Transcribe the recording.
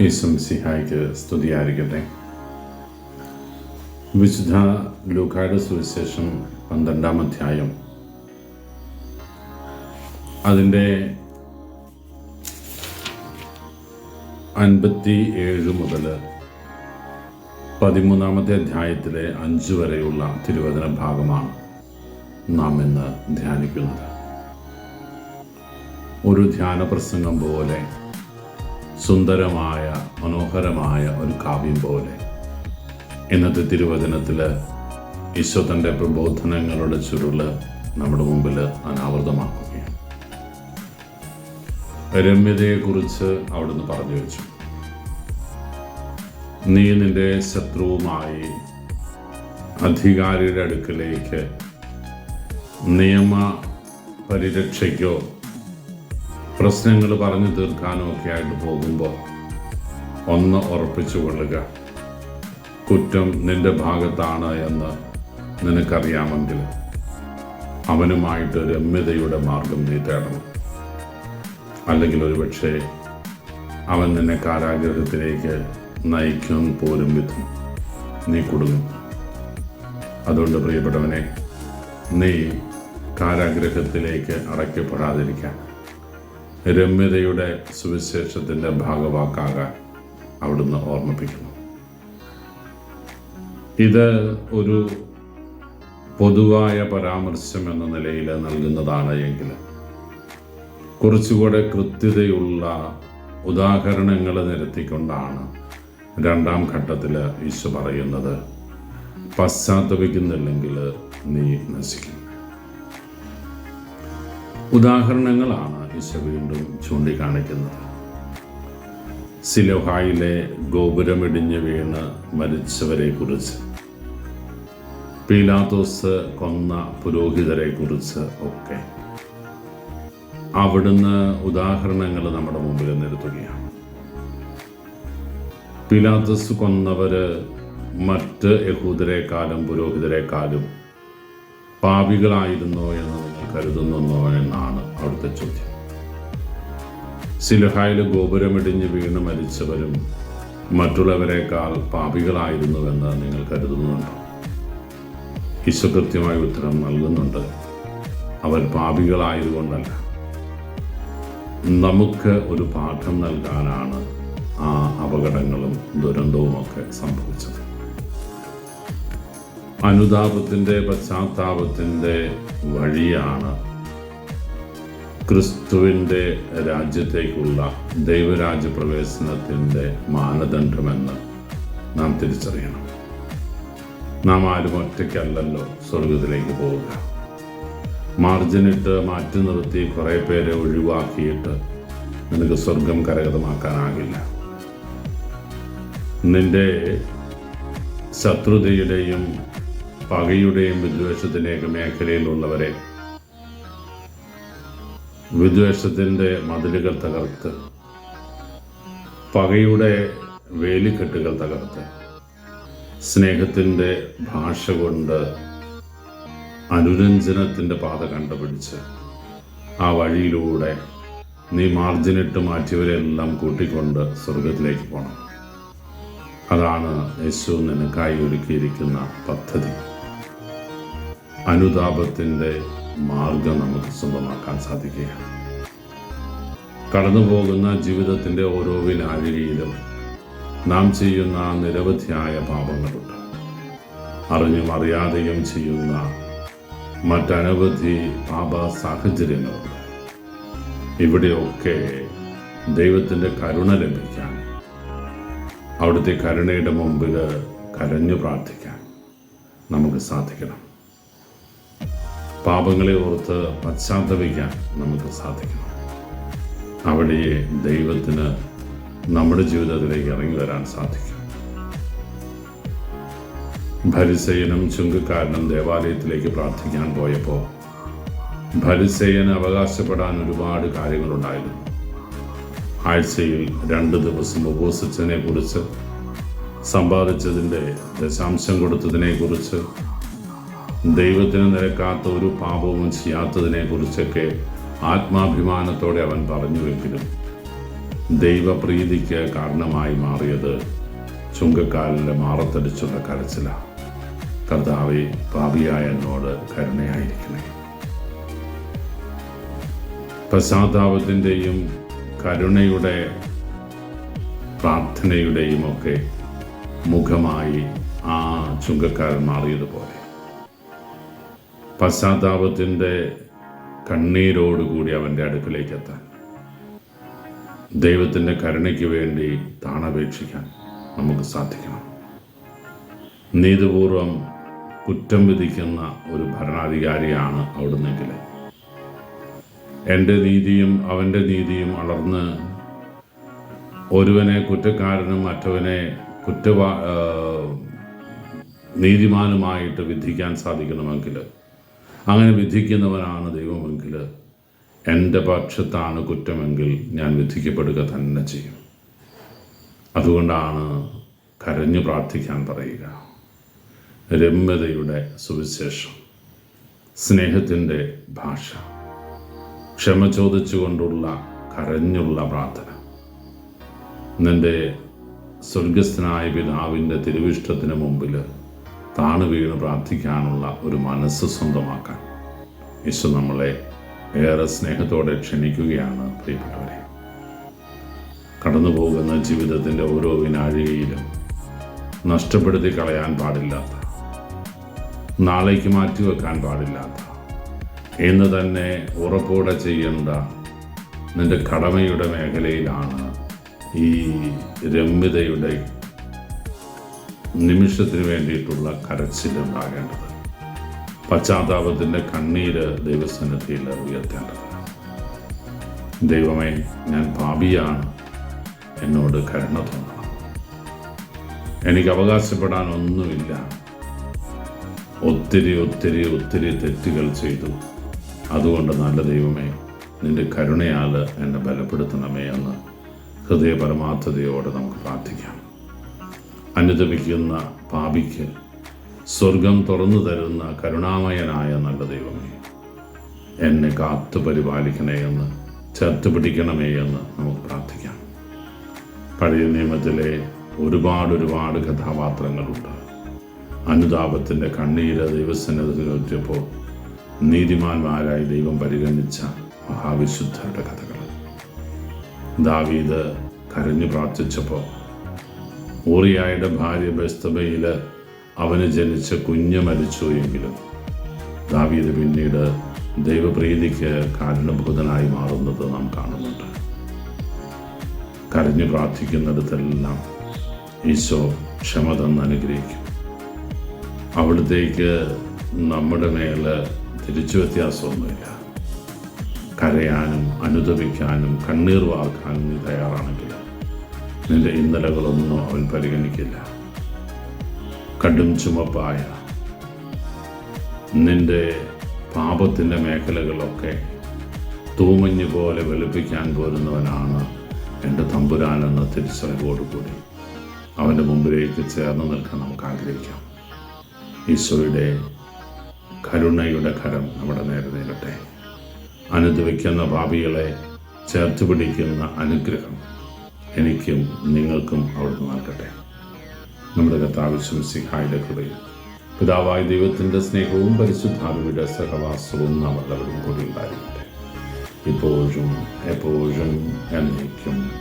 യേശും സിഹായിക്ക് സ്തുതിയായിരിക്കട്ടെ. വിശുദ്ധ ലൂക്കാട് സുവിശേഷം പന്ത്രണ്ടാം അധ്യായം. അതിന്റെ അൻപത്തി ഏഴ് മുതൽ പതിമൂന്നാമത്തെ അധ്യായത്തിലെ അഞ്ച് വരെയുള്ള തിരുവചന ഭാഗമാണ് നാം ഇന്ന് ധ്യാനിക്കുന്നത്. ഒരു ധ്യാന പ്രസംഗം പോലെ സുന്ദരമായ മനോഹരമായ ഒരു കാവ്യം പോലെ. ഇന്നത്തെ തിരുവചനത്തിൽ ഈശോ തന്റെ പ്രബോധനങ്ങളുടെ ചുരുൾ നമ്മുടെ മുമ്പിൽ അനാവൃതമാക്കുകയാണ് രമ്യതയെക്കുറിച്ച് അവിടുന്ന് പറഞ്ഞു വെച്ചു. നീ നിന്റെ ശത്രുവുമായി അധികാരിയുടെ അടുക്കലേക്ക് നിയമ പരിരക്ഷയ്ക്കോ പ്രശ്നങ്ങൾ പറഞ്ഞു തീർക്കാനും ഒക്കെ ആയിട്ട് പോകുമ്പോൾ ഒന്ന് ഉറപ്പിച്ചു കൊള്ളുക കുറ്റം നിന്റെ ഭാഗത്താണ് എന്ന് നിനക്കറിയാമെങ്കിൽ അവനുമായിട്ട് രമ്യതയുടെ മാർഗം നീ തേടണം. അല്ലെങ്കിൽ ഒരുപക്ഷെ അവൻ നിന്നെ കാരാഗ്രഹത്തിലേക്ക് നയിക്കും പോലും വിധം നീ കുടുങ്ങും. അതുകൊണ്ട് പ്രിയപ്പെട്ടവനെ നീ കാരാഗ്രഹത്തിലേക്ക് അടയ്ക്കപ്പെടാതിരിക്കാൻ രമ്യതയുടെ സുവിശേഷത്തിന്റെ ഭാഗവാക്കാകാൻ അവിടുന്ന് ഓർമ്മിപ്പിക്കുന്നു. ഇത് ഒരു പൊതുവായ പരാമർശം എന്ന നിലയിൽ നൽകുന്നതാണ് എങ്കിൽ കുറച്ചുകൂടെ കൃത്യതയുള്ള ഉദാഹരണങ്ങൾ നിരത്തിക്കൊണ്ടാണ് രണ്ടാം ഘട്ടത്തിൽ ഈശോ പറയുന്നത് പശ്ചാത്തപിക്കുന്നില്ലെങ്കിൽ നീ നശിക്കും. ഉദാഹരണങ്ങളാണ് ഈശോ വീണ്ടും ചൂണ്ടിക്കാണിക്കുന്നത്. സിലോഹായിലെ ഗോപുരമിടിഞ്ഞ് വീണ് മരിച്ചവരെ കുറിച്ച് പീലാത്തോസ് കൊന്ന പുരോഹിതരെ കുറിച്ച് ഒക്കെ. അവിടുന്ന് ഉദാഹരണങ്ങൾ നമ്മുടെ മുമ്പിൽ നിരത്തുകയാണ്. പീലാത്തോസ് കൊന്നവര് മറ്റ് യഹൂദരെക്കാളും പുരോഹിതരെക്കാളും പാപികളായിരുന്നോ എന്ന് നിങ്ങൾ കരുതുന്നോ എന്നാണ് അവിടുത്തെ ചോദ്യം. സിലഹായിൽ ഗോപുരമിടിഞ്ഞ് വീണ് മരിച്ചവരും മറ്റുള്ളവരെക്കാൾ പാപികളായിരുന്നുവെന്ന് നിങ്ങൾ കരുതുന്നുണ്ടോ? ഈശോ ഉത്തരം നൽകുന്നുണ്ട്. അവർ പാപികളായതുകൊണ്ടല്ല. നമുക്ക് ഒരു പാഠം നൽകാനാണ് ആ അപകടങ്ങളും ദുരന്തവും ഒക്കെ സംഭവിച്ചത്. അനുതാപത്തിന്റെ പശ്ചാത്താപത്തിന്റെ വഴിയാണ് ക്രിസ്തുവിന്റെ രാജ്യത്തേക്കുള്ള ദൈവരാജ്യ പ്രവേശനത്തിന്റെ മാനദണ്ഡമെന്ന് നാം തിരിച്ചറിയണം. നാം ആരും ഒറ്റയ്ക്കല്ലല്ലോ സ്വർഗത്തിലേക്ക് പോവുക. മാർജിനിട്ട് മാറ്റി നിർത്തി കുറേ പേരെ ഒഴിവാക്കിയിട്ട് നിനക്ക് സ്വർഗം കരഗതമാക്കാനാകില്ല. നിന്റെ ശത്രുതയുടെയും പകയുടെയും വിദ്വേഷത്തിന്റെയൊക്കെ മേഖലയിലുള്ളവരെ വിദ്വേഷത്തിന്റെ മതിലുകൾ തകർത്ത് പകയുടെ വേലിക്കെട്ടുകൾ തകർത്ത് സ്നേഹത്തിന്റെ ഭാഷ കൊണ്ട് അനുരഞ്ജനത്തിന്റെ പാത കണ്ടുപിടിച്ച് ആ വഴിയിലൂടെ നീ മാർജിനിട്ട് മാറ്റിയവരെല്ലാം കൂട്ടിക്കൊണ്ട് സ്വർഗത്തിലേക്ക് പോകണം അതാണ് യേശു നിനക്കായി ഒരുക്കിയിരിക്കുന്ന പദ്ധതി. അനുതാപത്തിന്റെ മാർഗം നമുക്ക് സ്വന്തമാക്കാൻ സാധിക്കുകയാണ്. കടന്നു പോകുന്ന ജീവിതത്തിന്റെ ഓരോ വിനാഴികയിലും നാം ചെയ്യുന്ന നിരവധിയായ പാപങ്ങളുണ്ട്. അറിഞ്ഞും അറിയാതെയും ചെയ്യുന്ന മറ്റനവധി പാപ സാഹചര്യങ്ങളുണ്ട്. ഇവിടെയൊക്കെ ദൈവത്തിന്റെ കരുണ ലഭിക്കാൻ അവിടുത്തെ കരുണയുടെ മുമ്പിൽ കരഞ്ഞു പ്രാർത്ഥിക്കാൻ നമുക്ക് സാധിക്കണം. പാപങ്ങളെ ഓർത്ത് പശ്ചാത്തപിക്കാൻ നമുക്ക് സാധിക്കണം. അവിടെ ദൈവത്തിന് നമ്മുടെ ജീവിതത്തിലേക്ക് ഇറങ്ങി വരാൻ സാധിക്കും. ഭരിസേനും ചുങ്കക്കാരനും ദേവാലയത്തിലേക്ക് പ്രാർത്ഥിക്കാൻ പോയപ്പോൾ ഭരിസേന അവകാശപ്പെടാൻ ഒരുപാട് കാര്യങ്ങളുണ്ടായിരുന്നു. ആഴ്ചയിൽ രണ്ട് ദിവസം ഉപവസിച്ചതിനെ കുറിച്ച് സമ്പാദിച്ചതിന്റെ ദശാംശം കൊടുത്തതിനെ കുറിച്ച് ദൈവത്തിന് നിരക്കാത്ത ഒരു പാപവും ചെയ്യാത്തതിനെ കുറിച്ചൊക്കെ ആത്മാഭിമാനത്തോടെ അവൻ പറഞ്ഞുവെങ്കിലും ദൈവപ്രീതിക്ക് കാരണമായി മാറിയത് ചുങ്കക്കാലിന്റെ മാറത്തടിച്ചുള്ള കരച്ചിലാണ് കർത്താവെ പാപിയായ എന്നോട് കരുണയായിരിക്കണേ പശ്ചാത്താപത്തിന്റെയും കരുണയുടെ പ്രാർത്ഥനയുടെയും ഒക്കെ മുഖമായി ആ ചുങ്കക്കാരൻ മാറിയതുപോലെ. പശ്ചാത്താപത്തിന്റെ കണ്ണീരോടുകൂടി അവന്റെ അടുക്കിലേക്ക് എത്താൻ ദൈവത്തിന്റെ കരുണയ്ക്ക് വേണ്ടി താണപേക്ഷിക്കാൻ നമുക്ക് സാധിക്കണം. നീതിപൂർവം കുറ്റം വിധിക്കുന്ന ഒരു ഭരണാധികാരിയാണ് അവിടുന്നെങ്കിൽ എന്റെ നീതിയും അവന്റെ നീതിയും അളർന്ന് ഒരുവനെ കുറ്റക്കാരനും മറ്റവനെ കുറ്റവാ നീതിമാനുമായിട്ട് വിധിക്കാൻ സാധിക്കണമെങ്കിൽ അങ്ങനെ വിധിക്കുന്നവനാണ് ദൈവമെങ്കിൽ എന്റെ പക്ഷത്താണ് കുറ്റമെങ്കിൽ ഞാൻ വിധിക്കപ്പെടുക തന്നെ ചെയ്യും. അതുകൊണ്ടാണ് കരഞ്ഞു പ്രാർത്ഥിക്കാൻ പറയുക. രമ്യതയുടെ സുവിശേഷം. സ്നേഹത്തിന്റെ ഭാഷ. ക്ഷമ ചോദിച്ചുകൊണ്ടുള്ള കരഞ്ഞുള്ള പ്രാർത്ഥന. നിന്റെ സ്വർഗസ്ഥനായ പിതാവിന്റെ തിരുവിഷ്ടത്തിന് മുമ്പിൽ താണു വീണ് പ്രാർത്ഥിക്കാനുള്ള ഒരു മനസ്സ് സ്വന്തമാക്കാൻ. യേശു നമ്മളെ ഏറെ സ്നേഹത്തോടെ ക്ഷണിക്കുകയാണ് പ്രിയപ്പെട്ടവരെ. കടന്നു പോകുന്ന ജീവിതത്തിന്റെ ഓരോ വിനാഴികയിലും നഷ്ടപ്പെടുത്തി കളയാൻ പാടില്ലാത്ത നാളേക്ക് മാറ്റിവെക്കാൻ പാടില്ലാത്ത എന്ന് തന്നെ ഉറപ്പോടെ ചെയ്യേണ്ട നിന്റെ കടമയുടെ മേഖലയിലാണ് ഈ രമ്യതയുടെ നിമിഷത്തിന് വേണ്ടിയിട്ടുള്ള കരച്ചിലുണ്ടാകേണ്ടത് പശ്ചാത്താപത്തിന്റെ കണ്ണീര് ദൈവസന്നിധിയിൽ ഉയർത്തേണ്ടത് ദൈവമേ ഞാൻ പാപിയാണ്. എന്നോട് കരുണ തോന്നണം. എനിക്ക് അവകാശപ്പെടാൻ ഒന്നുമില്ല. ഒത്തിരി ഒത്തിരി ഒത്തിരി തെറ്റുകൾ ചെയ്തു. അതുകൊണ്ട് നല്ല ദൈവമേ നിന്റെ കരുണയാൽ എന്നെ ബലപ്പെടുത്തണമേ എന്ന് ഹൃദയ പരമാർത്ഥതയോടെ നമുക്ക് പ്രാർത്ഥിക്കാം. അനുദപിക്കുന്ന പാപിക്ക് സ്വർഗം തുറന്നു തരുന്ന കരുണാമയനായ നല്ല ദൈവമേ എന്നെ കാത്തു പരിപാലിക്കണേ എന്ന് ചേർത്ത് പിടിക്കണമേ എന്ന് നമുക്ക് പ്രാർത്ഥിക്കാം. പഴയ നിയമത്തിലെ ഒരുപാട് ഒരുപാട് കഥാപാത്രങ്ങളുണ്ട്. അനുതാപത്തിന്റെ കണ്ണീര് ദൈവസന്നിധിയിലെത്തിയപ്പോൾ നീതിമാന്മാരായി ദൈവം പരിഗണിച്ച മഹാവിശുദ്ധരുടെ കഥകൾ. ദാവീദ് കരഞ്ഞു പ്രാർത്ഥിച്ചപ്പോൾ ഊറിയായുടെ ഭാര്യ ബസ്തബയിൽ അവന് ജനിച്ച കുഞ്ഞ് മരിച്ചു എങ്കിലും ദാവീദ് പിന്നീട് ദൈവപ്രീതിക്ക് കാരണഭൂതനായി മാറുന്നത് നാം കാണുന്നുണ്ട്. കരഞ്ഞു പ്രാർത്ഥിക്കുന്നിടത്തെല്ലാം ഈശോ ക്ഷമ തന്ന് അനുഗ്രഹിക്കും. അവിടത്തേക്ക് നമ്മുടെ മേൽ തിരിച്ചു വ്യത്യാസമൊന്നുമില്ല. കരയാനും അനുദപിക്കാനും കണ്ണീർ വാർക്കാനും തയ്യാറാണെങ്കിൽ നിന്റെ ഇന്നലകളൊന്നും അവൻ പരിഗണിക്കില്ല. കടും ചുമപ്പായ നിന്റെ പാപത്തിന്റെ മേഖലകളൊക്കെ തൂമഞ്ഞ് പോലെ വെളുപ്പിക്കാൻ പോരുന്നവനാണ് എന്റെ തമ്പുരാനെന്ന തിരിച്ചറിവോടുകൂടി അവന്റെ മുമ്പിലേക്ക് ചേർന്ന് നിൽക്കാൻ നമുക്ക് ആഗ്രഹിക്കാം. ഈശോയുടെ കരുണയുടെ കരം നമ്മുടെ നേരെ നീളട്ടെ അനുദവിക്കുന്ന ഭാവികളെ ചേർത്ത് പിടിക്കുന്ന അനുഗ്രഹം എനിക്കും നിങ്ങൾക്കും അവിടുന്ന് നൽകട്ടെ. നമ്മുടെ കർത്താവിശ്വം സിഹായുടെ കൃപയും പിതാവായ ദൈവത്തിന്റെ സ്നേഹവും പരിശുദ്ധാവിയുടെ സഹവാസവും നാം കൂടി ഉണ്ടായിരിക്കട്ടെ. ഇപ്പോഴും എപ്പോഴും എന്നേക്കും.